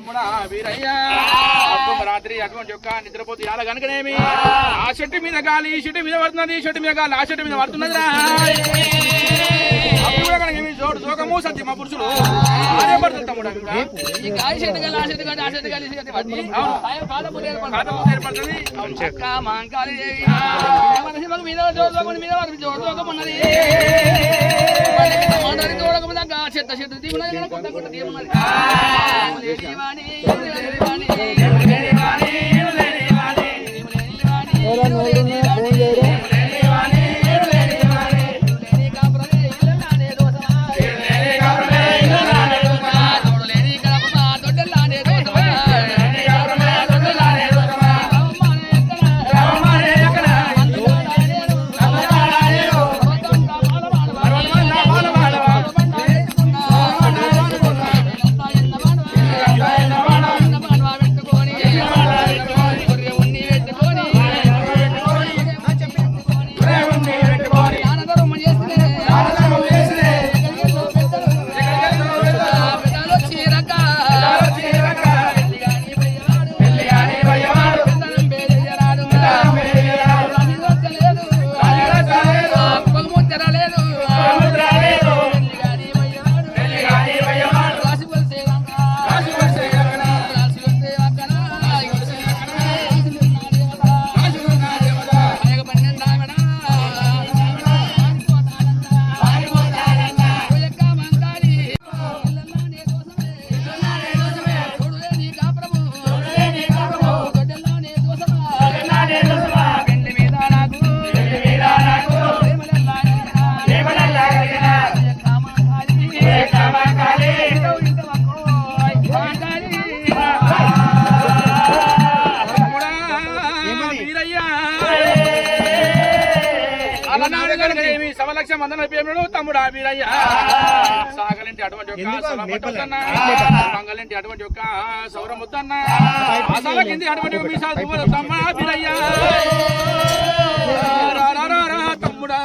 అమ్ముడా రాత్రి అటువంటి యొక్క నిద్రపోతు ఇలా కనుకనేమి? ఆ. చెట్టు మీద గాలి ఈ చెట్టు మీద పడుతున్నది ఈ చెట్టు మీద గాలి ఆ చెట్టు మీద పడుతున్నదిరా. అప్పుడు కనుక జోడు జోకము సత్యమ పురుషులు? అదే పడుతుంది తమ్ముడు ఈ గాలి చెట్టు గాలి ఆ మాంకాలి మీద మీద జోడు చెత్త చెత్త దీవున్నది కొత్త కొత్త దీవున్నది మందన భీముడు తమ్ముడు వీరయ్య. సాగలేంటి అటువంటి మంగలేంటి అటువంటి యొక్క సౌరముద్దన్న అసలు కింది అటువంటి తమ్మ వీరయ్య. తమ్ముడా.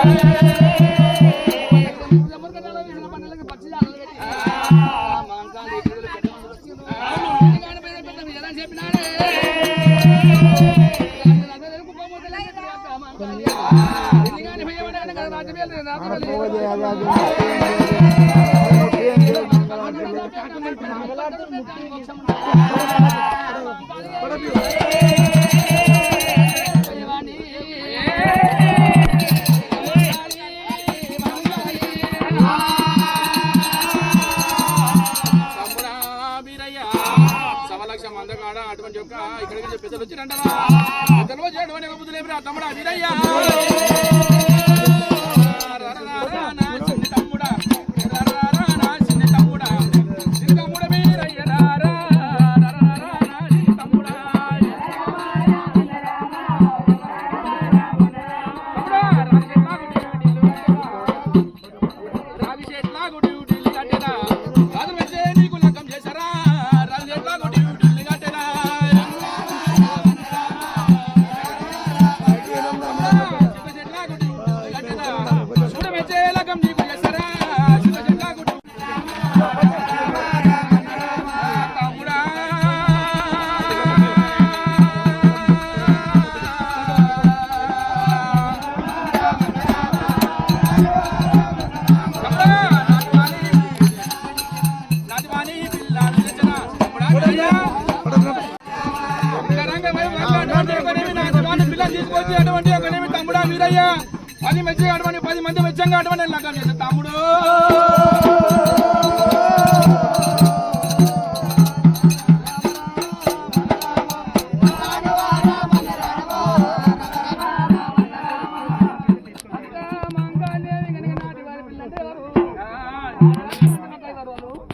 Thank you. ತಮ್ಮಡ ಅದಿರಯ್ಯ మంది మెచ్చగా ఆడమని పది మంది మెచ్చంగా ఆడమని లగ్గం చేస్తా తమ్ముడు.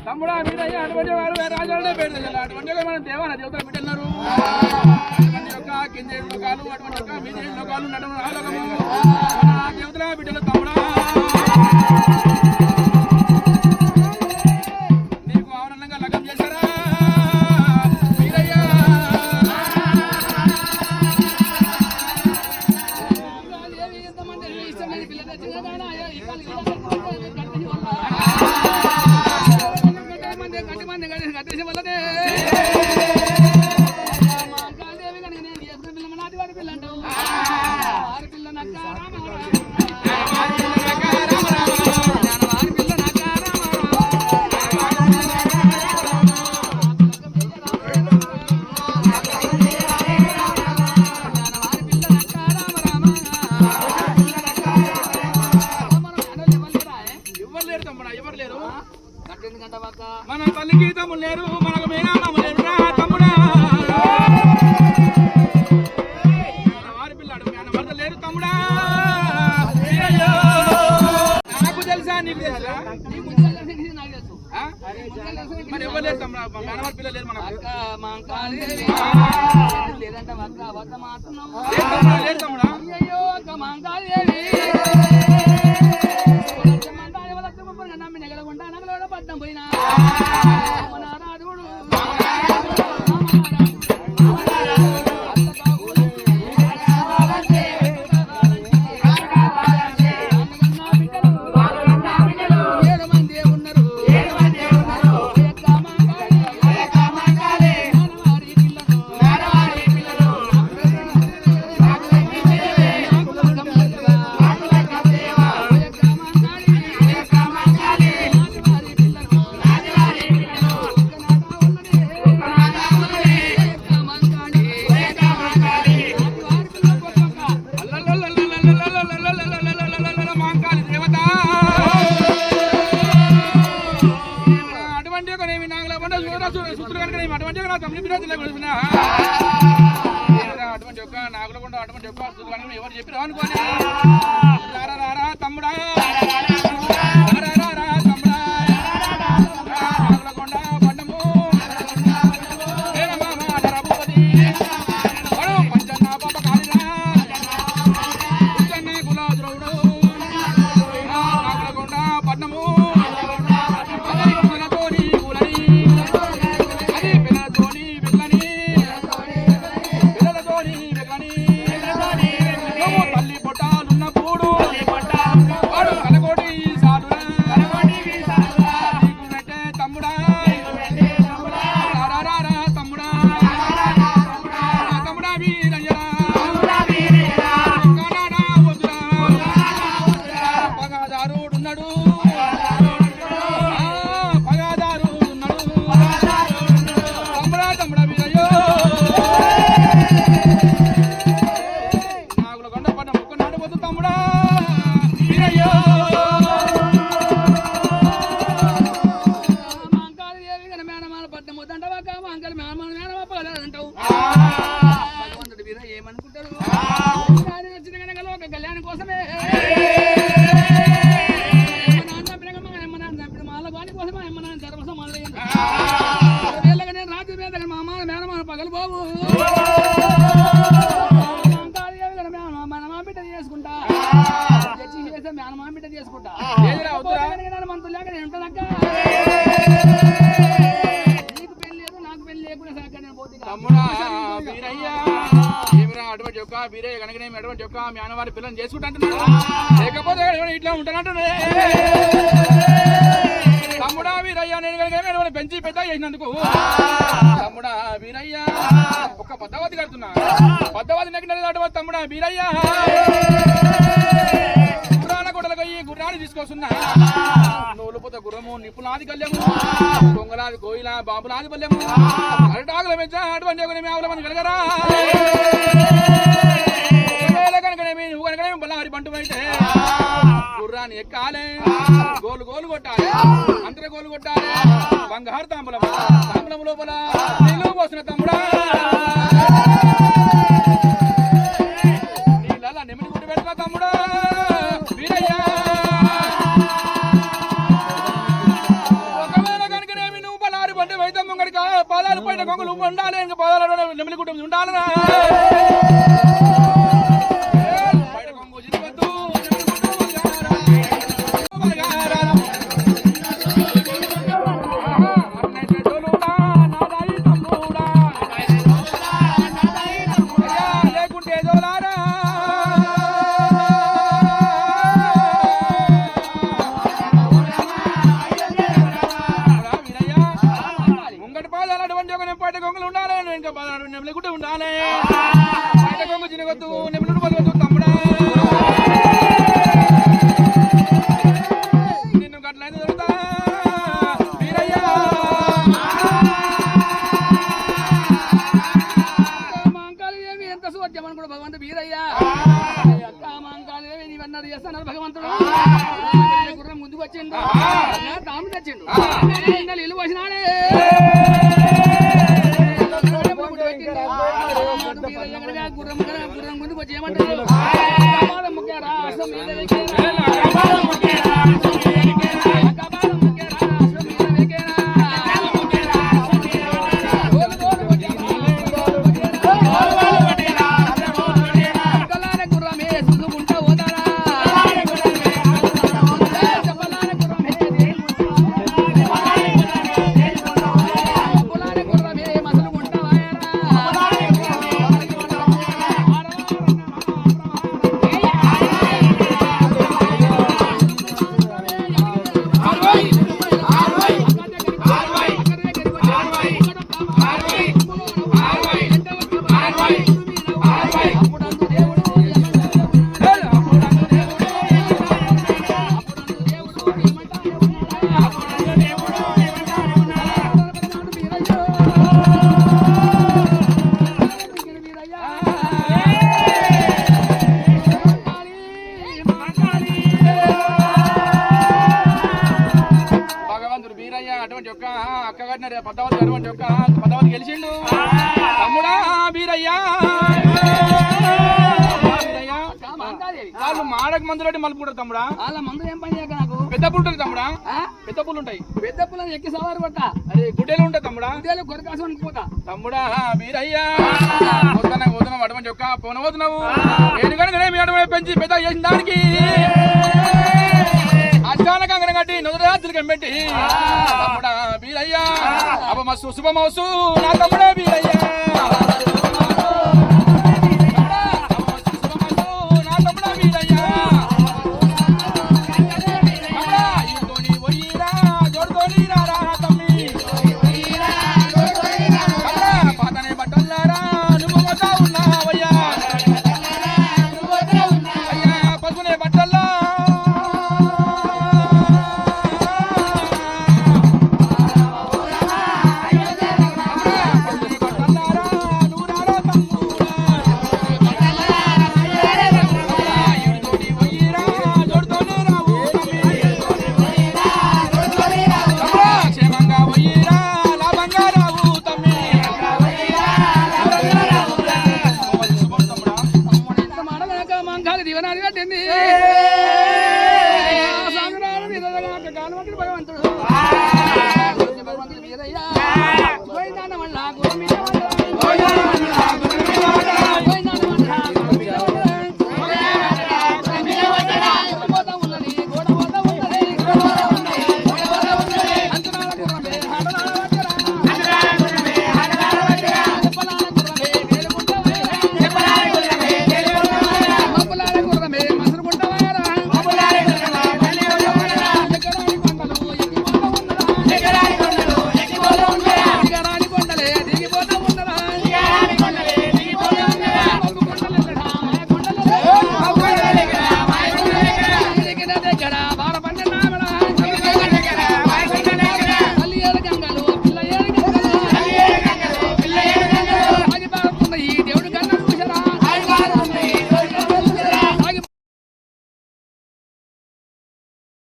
తమ్ముడా మీద అటువంటి మనం దేవాలయ దేవతల బిడ్డన్నారు అటువంటి అటువంటి యొక్క మీద లోకాలు మేనమామలు లేరు మనకు మేనమామలు లేరు రా తమ్ముడా. వారి పిల్లాడు మేనమర్ద లేరు తమ్ముడా. నాకు తెలుసా నీకు తెలుసా? మరి ఎవరు లేదు తమ్ముడా? మేనమార్ పిల్లలు లేరు మనకు. లేదంటే లేరు తమ్ముడా అయ్యో నమ్మి నెగలకుండా నగలవడం పడ్డం పోయినా నాగుల ఎవరు చెప్పి అనుకోని. మీద మా అమ్మ మేనమాల పగలు బాబు. మేనమా మేనమా బిడ్డ చేసుకుంటా. తెచ్చి చేస్తే మేనమా బిడ్డ చేసుకుంటా. నన్ను మంతులేక నేను ఉంటానక్క. నీకు పెళ్ళి లేదు నాకు పెళ్ళి లేకుండా సాక నేను పోతే కాదు. తమ్ముడా వీరయ్యా. ఏమిరా అటువంటి యొక్క? వీరయ్య కనుక నేను అటువంటి యొక్క మీ అన్నవారి లేకపోతే ఇట్లా ఉంటానంటున్నా తమ్ముడా వీరయ్య నేను కనుక పెంచి పెద్ద చేసినందుకు. ఒక కడుతున్నా. పద్దవతి నెక్కిన అటువంటి తమ్ముడా వీరయ్య గుర్రాల గొడవలకు ఈ గుర్రాన్ని తీసుకొస్తున్నా. నోలుపుత గుర్రము నిప్పులాది కళ్యము. దొంగలాది కోయిల బాబులాది పల్లెము. అరటాకుల మెచ్చ అటువంటి ఒక మేవల కలగరా బల్లారి బంటు గుర్రాన్ని ఎక్కాలే. గోలు గోలు కొట్టాలి. అంతర గోలు కొట్టాలి. బంగారు తాంబలం తాంబలం లోపల నీళ్ళు పోసిన నెమిలి కుటుంబం ఉండాలనా గుర్రం ముందుకు వచ్చిండు తాము తెచ్చిండు ఇల్లు వచ్చినాడే గుర్రం గుర్రం ముందుకు వచ్చి ఏమంటారు ముఖ్యారా, అశ్వం అటువంటి యొక్క అక్కగట్టిన పద్మావతి అటువంటి యొక్క పద్మావతి గెలిచిండు. తమ్ముడా వీరయ్య. వీరయ్య. వాళ్ళు మాడక మందులోటి మలుపుకుంటారు తమ్ముడా. వాళ్ళ మందు ఏం పని నాకు? పెద్ద పుల్లు ఉంటుంది తమ్ముడా. ఆ? పెద్ద పుల్లు ఉంటాయి. పెద్ద పుల్లని ఎక్కి సవారు పట్టా అరే గుడ్డెలు ఉంటాయి తమ్ముడా. ఉదయాలు కొరకాసం పోతా. తమ్ముడా వీరయ్య. పోతున్నా పోతున్నా అటువంటి యొక్క పోనబోతున్నావు నేను కనుక మీ అటువంటి పెంచి పెద్ద చేసిన దానికి. అష్టాన కంకణం కట్టి నుదురాత్రులు కమ్మెట్టి తమ్ముడా వీరయ్య. అవ మస్తు శుభమౌసు నా తమ్ముడా వీరయ్య. కొలిచిన భగవంతుడు. భగవంతుడు మీరయ్యా గోవిందాన వల్ల